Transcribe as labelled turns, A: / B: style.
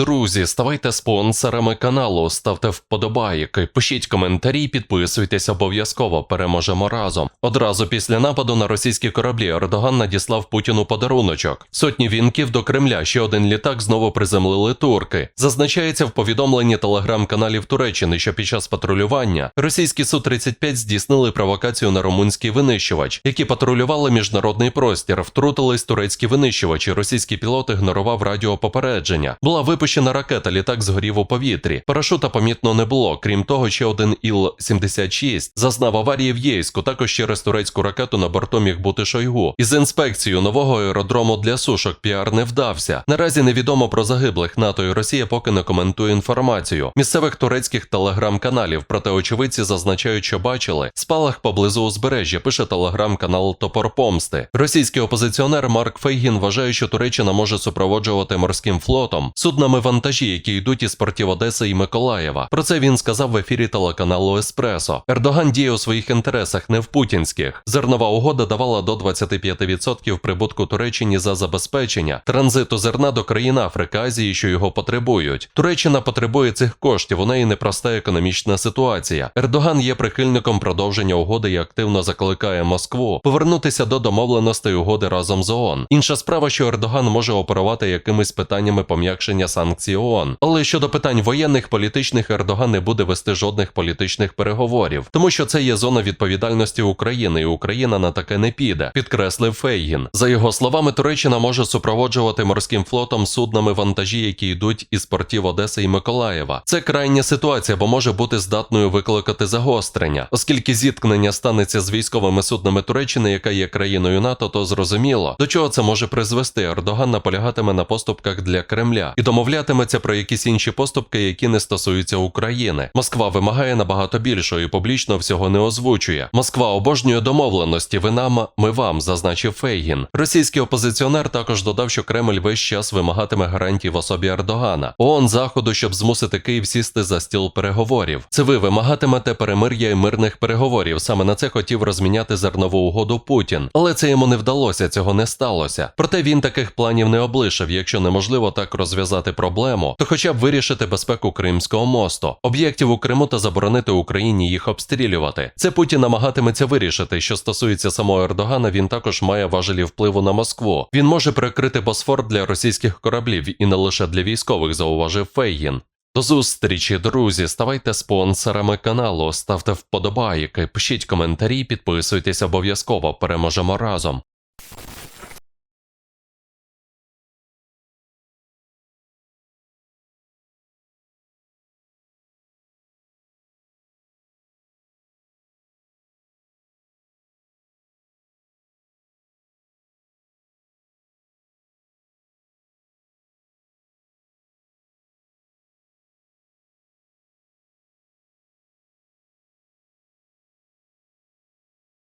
A: Друзі, ставайте спонсорами каналу, ставте вподобайки, пишіть коментарі, підписуйтесь обов'язково. Переможемо разом. Одразу після нападу на російські кораблі Ердоган надіслав Путіну подаруночок. Сотні вінків до Кремля. Ще один літак знову приземлили турки. Зазначається в повідомленні телеграм-каналів Туреччини, що під час патрулювання російські су 35 здійснили провокацію на румунський винищувач, які патрулювали міжнародний простір. Втрутились турецькі винищувачі. Російський пілот ігнорував радіопопередження. Була випущена ракета, літак згорів у повітрі. Парашута помітно не було. Крім того, ще один Іл-76 зазнав аварії в Єйську. Також через турецьку ракету на борту міг бути Шойгу. Із інспекцією нового аеродрому для сушок піар не вдався. Наразі невідомо про загиблих. НАТО і Росія поки не коментує інформацію. Місцевих турецьких телеграм-каналів, проте очевидці зазначають, що бачили спалах поблизу узбережжя. Пише телеграм-канал Топор Помсти. Російський опозиціонер Марк Фейгін вважає, що Туреччина може супроводжувати морським флотом суднами вантажі, які йдуть із портів Одеси і Миколаєва. Про це він сказав в ефірі телеканалу Еспресо. Ердоган діє у своїх інтересах, не в путінських. Зернова угода давала до 25% прибутку Туреччині за забезпечення транзиту зерна до країн Африки, Азії, що його потребують. Туреччина потребує цих коштів. У неї непроста економічна ситуація. Ердоган є прихильником продовження угоди і активно закликає Москву повернутися до домовленостей угоди разом з ООН. Інша справа, що Ердоган може оперувати якимись питаннями пом'якшення санкцій ООН. Але щодо питань воєнних, політичних Ердоган не буде вести жодних політичних переговорів, тому що це є зона відповідальності України, і Україна на таке не піде, підкреслив Фейгін. За його словами, Туреччина може супроводжувати морським флотом суднами вантажі, які йдуть із портів Одеси і Миколаєва. Це крайня ситуація, бо може бути здатною викликати загострення, оскільки зіткнення станеться з військовими суднами Туреччини, яка є країною НАТО, то зрозуміло, до чого це може призвести. Ердоган наполягатиме на поступках для Кремля і домовлятиметься про якісь інші поступки, які не стосуються України. Москва вимагає набагато більшого і публічно всього не озвучує. Москва обожнює домовленості. Ви нам, ми вам, зазначив Фейгін. Російський опозиціонер також додав, що Кремль весь час вимагатиме гарантій в особі Ердогана. ООН заходу, щоб змусити Київ сісти за стіл переговорів. Це ви вимагатимете перемир'я і мирних переговорів. Саме на це хотів розміняти зернову угоду Путін, але це йому не вдалося, цього не сталося. Проте він таких планів не облишив. Якщо неможливо так розв'язати проблему, то хоча б вирішити безпеку Кримського мосту, об'єктів у Криму та заборонити Україні їх обстрілювати. Це Путін намагатиметься вирішити. Що стосується самого Ердогана, він також має важелі впливу на Москву. Він може прикрити Босфор для російських кораблів і не лише для військових, зауважив Фейгін. До зустрічі, друзі. Ставайте спонсорами каналу, ставте вподобайки, пишіть коментарі, підписуйтесь обов'язково. Переможемо разом.